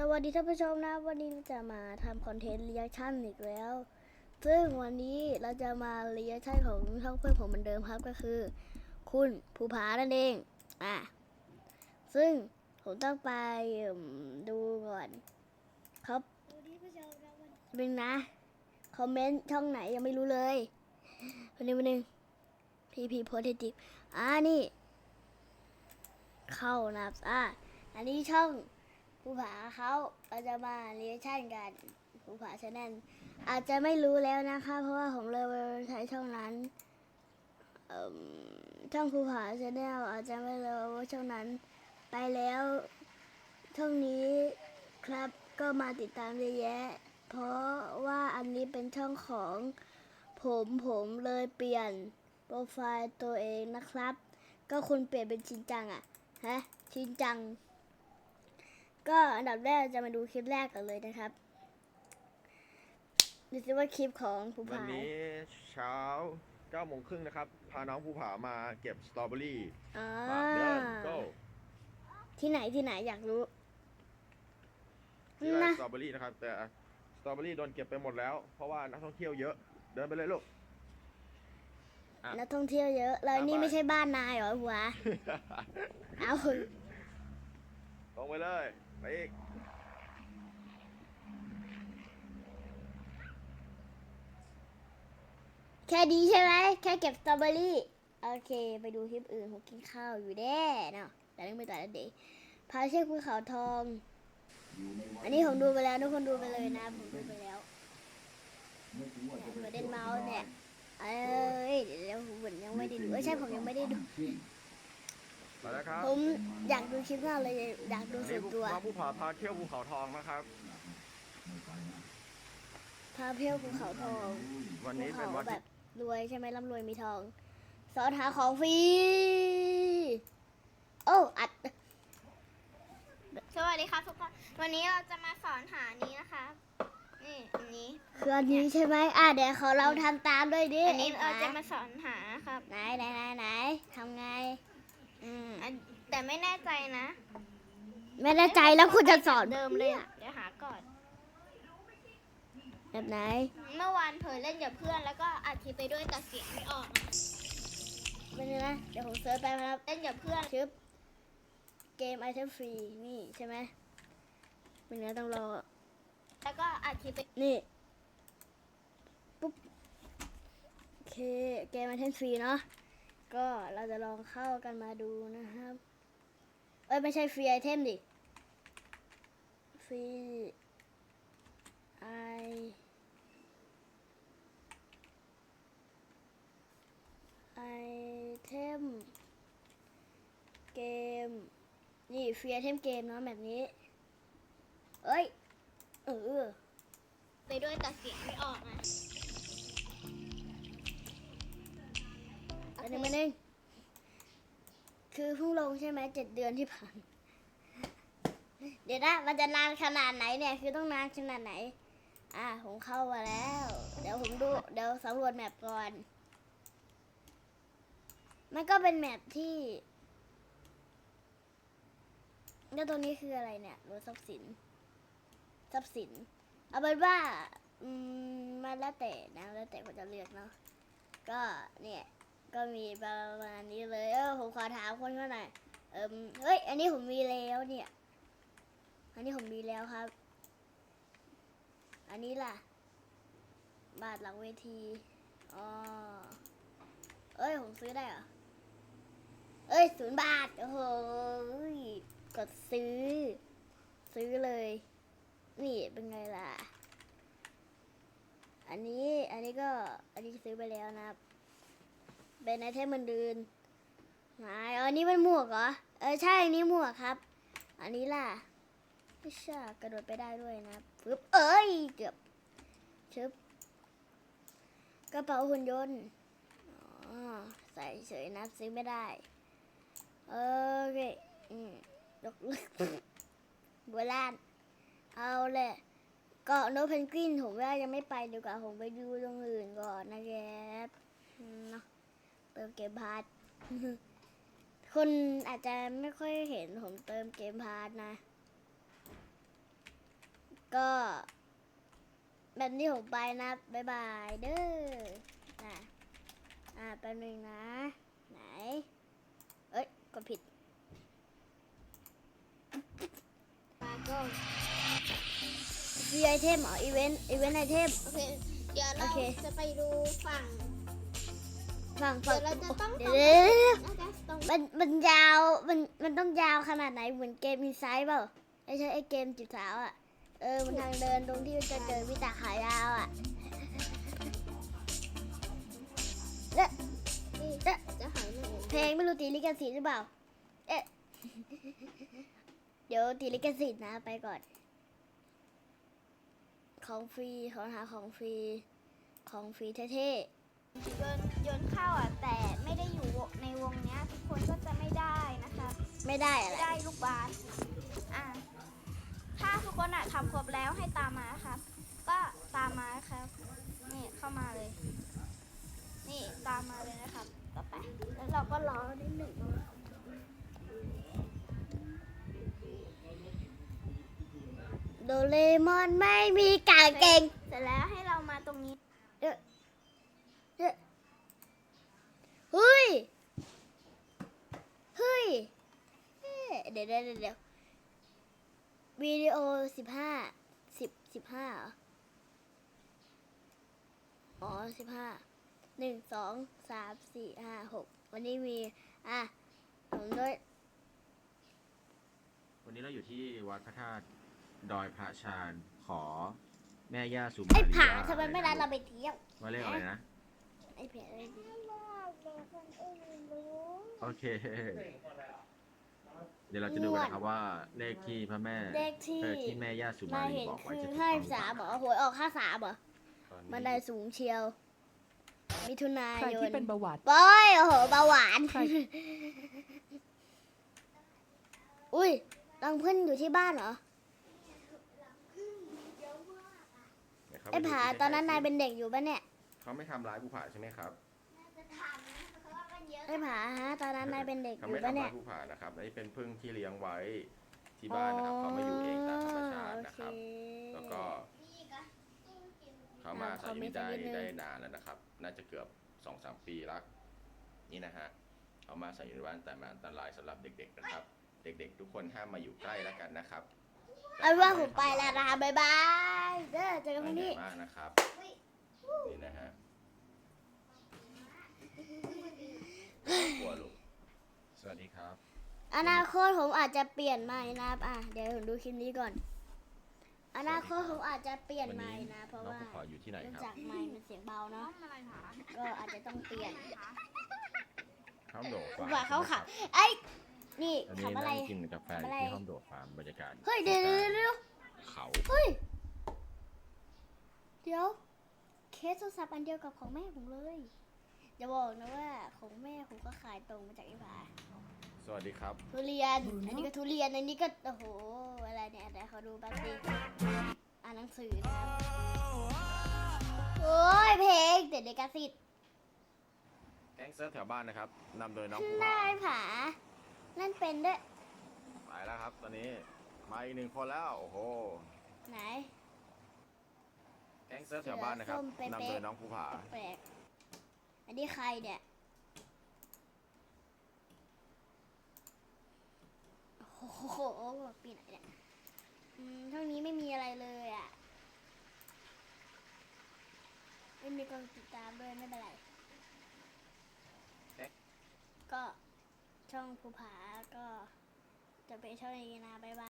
สวัสดีท่านผู้ชมนะ วันนี้เราจะมาทำคอนเทนต์เรียกชั่นอีกแล้ว ซึ่งวันนี้เราจะมาเรียกชั่นของช่องเพื่อนผมเหมือนเดิมครับก็คือ คุณภูผานั่นเองอะซึ่งผมต้องไปดูก่อนครับเป็นงนะ คอมเมนต์ช่องไหนยังไม่รู้เลยวันนี้วันหนึงพีพีโพสติฟอ่านี่ เข้านะครับอะอันนี้ช่อง ภูผาเขาเราจะมาเรียชั่นกันภูผาชาแนลอาจจะไม่รู้แล้วนะคะ เพราะว่าผมเลยไปใช้ช่องนั้นช่องภูผาชาแนลอาจจะไม่รู้ว่าช่องนั้นไปแล้วช่องนี้ครับก็มาติดตามเยอะแยะ เพราะว่าอันนี้เป็นช่องของผมผมเลยเปลี่ยนโปรไฟล์ตัวเองนะครับ ก็คุณเปลี่ยนเป็นชินจังอะฮะชินจัง ก็อันดับแรกจะมาดูคลิปแรกกันเลยนะครับดูสิว่าคลิปของภูวันผานี้เช้า9โมงครึ่งนะครับ พาน้องภูผามาเก็บสตรอเบอรี่อ่ามาเดิน go ที่ไหนที่ไหนอยากรู้ ที่ไร่นะสตรอเบอรี่นะครับ แต่สตรอเบอรี่โดนเก็บไปหมดแล้ว เพราะว่านักท่องเที่ยวเยอะ เดินไปเลยลูก อะนักท่องเที่ยวเยอะแล้วตามนี่ไป ไม่ใช่บ้านนายเหรอหัว เอา ลงไปเลย ไปอีกแค่ดีใช่ไหมแค่เก็บสตรอเบอรี่ โอเค ไปดูคลิปอื่นผมกินข้าวอยู่แน่เนาะแต่เรื่องไม่ต่อแล้วเด็กพาเชือกภูเขาทอง อันนี้ผมดูไปแล้วทุกคนดูไปเลยนะ ผมดูไปแล้วเดนเมาส์เนี่ย เอ้ยเดี๋ยวผมยังไม่ได้ดูเอ้ยใช่ผมยังไม่ได้ดู แล้วครับผมอยากดูคลิปมากเลยอยากดูอันส่นี้วนภูตัวน้องภูผาพาเที่ยวภูเขาทองนะครับ พาเที่ยวภูเขาทองวันภูนี้เป็เขานวันแบที่บรวยใช่ไหมร่ำรวยมีทอง สอนหาของฟรีโอ้อัดสวัสดีครับทุกคนวันนี้เราจะมาสอนหานี้นะคะนี่อันนี้คืออันนี้ใช่ไหมอะเดี๋ยวขอเราทำตามด้วยดิอันนี้เราจะไหมาสอนหาครับ ไหนไหนไหนไหนทำไง อืมอันแต่ไม่แน่ใจนะไม่แน่ใจแล้วคุณจะสอนเดิมเลยอะเดี๋ยวหาก่อน แบบไหน เมื่อวานเผยเล่นกับเพื่อนแล้วก็อัดคลิปไปด้วยแต่เสียงไม่ออกไม่นี่นะ เดี๋ยวผมเซิร์ชไปครับ เล่นกับเพื่อนชึบเกมไอเทมฟรีนี่ใช่ไหมเป็นไงต้องรอ แล้วก็อัดคลิปไปนี่ ปุ๊บ โอเค เกมไอเทมฟรีเนาะ ก็เราจะลองเข้ากันมาดูนะครับ เอ้ย ไม่ใช่ฟรีไอเทมดิ ฟรีไอไอเทมเกม นี่ฟรีไอเทมเกมเนาะแบบนี้ เอ้ย เออ ไปด้วยแต่เสียงไม่ออกอะ อันนึงอันนึงคือเพิ่งลงใช่ไหมเจ็ดเดือนที่ผ่าน เดี๋ยวนะมันจะนานขนาดไหนเนี่ย คือต้องนานขนาดไหน อะผมเข้ามาแล้ว เดี๋ยวผมดูเดี๋ยวสำรวจแมปก่อน มันก็เป็นแมปที่ แล้วตรงนี้คืออะไรเนี่ยรถทรัพย์สิน ทรัพย์สิน เอาเป็นว่า อืมมันแล้วแต่นะแล้วแต่คนจะเลือกเนาะ ก็เนี่ย ก็มีประมาณนี้เลยเออผมขอถามคนก็หน่อยเอิมเฮ้ย อันนี้ผมมีแล้วเนี่ย อันนี้ผมมีแล้วครับ อันนี้ล่ะ บาทหลังเวทีอ๋อเอ้ย ผมซื้อได้เหรอ เอ้ยศูนย์บาท โอ้โหยกดซื้อ ซื้อเลย นี่เป็นไงล่ะ อันนี้ อันนี้ก็ อันนี้ซื้อไปแล้วนะครับ เป็นไอเทมมันดืนไหนอ๋ออันนี้มันหมวกเหรอ เออใช่อันนี้หมวกครับ อันนี้ล่ะไม่ใช่กระโดดไปได้ด้วยนะปึ๊บเอ้ยเกือบชึบกระเป๋าหุ่นยนต์อ๋อใส่เฉยนะซื้อไม่ได้โอเคอืมยกลิกโบราณเอาเลยเกาะนเพนกวินผมว่ายังไม่ไปดีกว่าผมไปดูตรงอื่นก่อนนะครับเนาะ เติมเกมพาร์ทคนอาจจะไม่ค่อยเห็นผมเติมเกมพาร์ทนะ ก็แบบนี้ผมไปนะบ๊ายบายเด้อนะอ่าแป๊บนึงนะ ไหน เอ้ยกดผิดมาก็มีไอเทมเหรออีเวนต์อีเวนต์ไอเทมโอเค เดี๋ยวเราโอเคจะไปดูฝั่ง ฝั่งเดี๋ฝั่ยงวเราจะต้องเดี๋ยวเดี๋ยวเดี๋ยวน่าจะตรงมันมันยาวมันมันต้องยาวขนาดไหนเหมือนเกมมีไซส์เปล่าไม่ใช่ไอเกมจีบสาวอะเออมันทางเดินตรงที่จะเจอวิตาขายาวอะนี่จะหายหนูเพลงไม่รู้ตีลิขสิทธิ์หรือเปล่าเอ๊ะเดี๋ยวตีลิขสิทธิ์นะไปก่อน ของฟรีของหาของฟรีของฟรีเท่โยน โยนเข้าอะแต่ไม่ได้อยู่วงในวงเนี้ยทุกคนก็จะไม่ได้นะคะๆไม่ได้อะไร ไม่ได้ลูกบาสอะถ้าทุกคนอะทำครบแล้วให้ตามมาครับ ก็ตามมาครับ นี่เข้ามาเลย นี่ตามมาเลยนะครับต่อไปแล้วเราก็รอนิดหนึ่งโดเรมอนไม่มีกางเกง เสร็จแล้วให้เรามาตรงนี้ เฮ้ย เฮ้ยเอ๊ะ เดี๋ยวเดี๋ยวเดี๋ยวเดี๋ยววิดีโอสิบห้าสิบสิบห้าเหรออ๋อสิบห้าหนึ่งสองสามสี่ห้าหกวันนี้มี อะผมด้วยวันนี้เราอยู่ที่วัดพระธาตุดอยพระชาญขอแม่ย่าสุมาไอ้ลีผาทำไมไม่นัดเราไปเที่ยวว่าเลขอะไรนะ ไอ้เผียอะไรดีโอเค เดี๋ยวเราจะดูกันนะครับว่าเลขที่พระแม่เลขที่ เออที่แม่ย่าสุมามาลีเห็นบอกไว้คือจะถูกห้าต้องสามเหรอหวยออกห้าสามเหรอตอนมันได้นี้สูงเชียว มิถุนาใครยที่นเป็นเบาหวานบอยโอ้โหเบาหวาน ใคร อุ้ยรังพึ่งอยู่ที่บ้านเหรอ เดี๋ยวเข้ไอ้ปดูผาที่ตอนนั้นใกล้นายเป็นเด็กอยู่ปะเนี่ยๆเขาไม่ทำร้ายภูผาใช่ไหมครับ ไอ้ผาฮะตอนนั้นนายเป็นเด็กเขาอยู่ไม่ปะทำเนี่ร้ายยภูผานะครับอันนี้เป็นพึ่งที่เลี้ยงไว้ที่บ้านนะครับเขามาอยู่เองตามธรรมชาตินะครับ แล้วก็เขามาอาศัยอยู่นี่ได้ได้นานแล้วนะครับ น่าจะเกือบสองสามปีละนี่นะฮะเขามาอาศัยอยู่ในบ้านแต่มันอันตรายสำหรับเด็ก ๆนะครับ เด็ก ๆ ทุกคนห้ามมาอยู่ใกล้แล้วกันนะครับเอาเป็นว่าผมไปแล้วนะคะบ๊ายบายเด้อเจอกันพรุ่งไม่นี้เหนื่อยมากนะครับนี่นะฮะ กลัวลูกสวัสดีครับ อนาคตผมอาจจะเปลี่ยนใหม่นะครับอะเดี๋ยวผมดูคลิปนี้ก่อน อนาคตผมอาจจะเปลี่ยนวันใหม่นี้นะ เพราะน้องว่าภูผาอยู่ที่ไหนเนื่องครับจากไมค์มันเสียงเบาเนาะก็อาจจะต้องเปลี่ยนห้องโดดฟาร์มว่าเขาขับไอ้ยนี่อันนี้ขับอะไร นั่งกินกาแฟอยู่ทำอะไรที่ห้องโดดฟาร์มบรรยากาศเฮ้ยเดี๋ยวเดี๋ยวเดี๋ยว เขา เฮ้ย เดี๋ยว เคสโทรศัพท์อันเดียวกับของแม่ผมเลย อย่าบอกนะว่าของแม่ผมก็ขายตรงมาจากไอ้ผาสวัสดีครับ ทุเรียน อันนี้ก็ทุเรียน อันนี้ก็โอ้โห อะไรเนี่ยเดี๋ยวเขาดูแป๊บนึงอ่านหนังสือนะครับโอ้ยเพลงเด็ดเด็กสิทธิ์แก๊งเซิร์ฟแถวบ้านนะครับนำโดยน้องภูได้ผาผา นั่นเป็นด้วยไปแล้วครับ ตอนนี้มาอีกหนึ่งคนแล้วโอ้โหไหน แก๊งเซิร์ฟแถวบ้านนะครับส้มเป๊ะๆนำโดยน้องภูผา แปลกๆ อันนี้ใครเนี่ยโอ้โหปีไหนเนี่ยอืมท่านี้ไม่มีอะไรเลยอะ ไม่มีกองติดตามด้วยไม่เป็นไร ก็ช่องภูผาก็จะเป็นช่องนี้นะ บ๊ายบาย